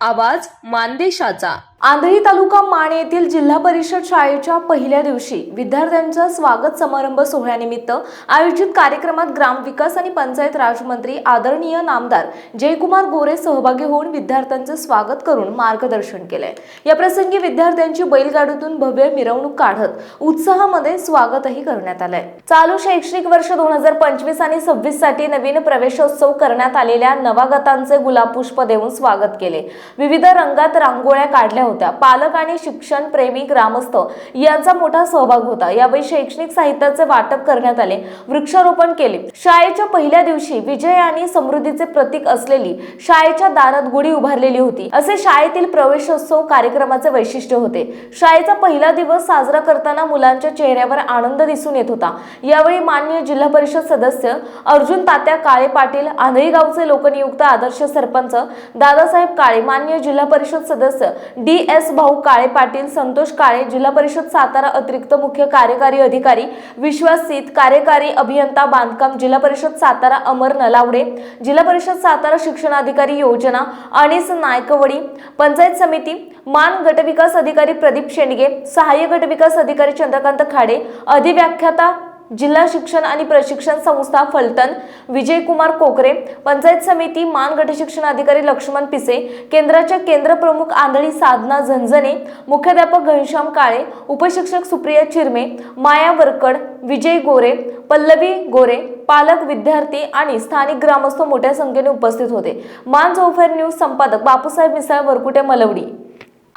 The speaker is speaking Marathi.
आवाज मानदेशाचा. आंधळी तालुका माण येथील जिल्हा परिषद शाळेच्या पहिल्या दिवशी विद्यार्थ्यांच्या स्वागत समारंभ सोहळ्यानिमित्त आयोजित कार्यक्रमात ग्रामविकास आणि पंचायत राजमंत्री आदरणीय नामदार जयकुमार गोरे सहभागी होऊन विद्यार्थ्यांचे स्वागत करून मार्गदर्शन केले या प्रसंगी विद्यार्थ्यांची बैलगाडीतून भव्य मिरवणूक काढत उत्साहामध्ये स्वागतही करण्यात आलंय. चालू शैक्षणिक वर्ष दोन हजार पंचवीस आणि सव्वीससाठी नवीन प्रवेशोत्सव करण्यात आलेल्या नवागतांचे गुलाबपुष्प देऊन स्वागत केले. विविध रंगात रांगोळ्या काढल्या होत्या. पालक आणि शिक्षण प्रेमी ग्रामस्थ यांचा मोठा सहभाग होता. यावेळी शैक्षणिक साहित्याचे वाटप करण्यात आले. वृक्षारोपण केले. शाळेच्या पहिल्या दिवशी विजय आणि समृद्धीचे प्रतीक असलेली शाळेच्या दारात गुढी उभारलेली होती. असे शाळेतील प्रवेशोत्सव कार्यक्रमाचे वैशिष्ट्य होते. शाळेचा पहिला दिवस साजरा करताना मुलांच्या चेहऱ्यावर आनंद दिसून येत होता. यावेळी मान्य जिल्हा परिषद सदस्य अर्जुन तात्या काळे पाटील आंधळी गावचे लोकनियुक्त आदर्श सरपंच दादासाहेब काळे मान्य जिल्हा परिषद सदस्य डी एस भाऊ काळे पाटील संतोष काळे जिल्हा परिषद सातारा अतिरिक्त मुख्य कार्यकारी अधिकारी विश्वास सीत कार्यकारी अभियंता बांधकाम जिल्हा परिषद सातारा अमर नलावडे जिल्हा परिषद सातारा शिक्षणाधिकारी योजना अनिस नायकवडी पंचायत समिती मान गटविकास अधिकारी प्रदीप शेंडगे सहाय्य गटविकास अधिकारी चंद्रकांत खाडे अधिव्याख्याता जिल्हा शिक्षण आणि प्रशिक्षण संस्था फलटण विजयकुमार कोकरे पंचायत समिती मान गट शिक्षण अधिकारी लक्ष्मण पिसे केंद्राच्या केंद्र प्रमुख आंधळी साधना झंझणे मुख्याध्यापक घनश्याम काळे उपशिक्षक सुप्रिया चिरमे माया वरकड विजय गोरे पल्लवी गोरे पालक विद्यार्थी आणि स्थानिक ग्रामस्थ मोठ्या संख्येने उपस्थित होते. मान जोफेर न्यूज संपादक बापूसाहेब मिसाळ वरकुटे मलवडी.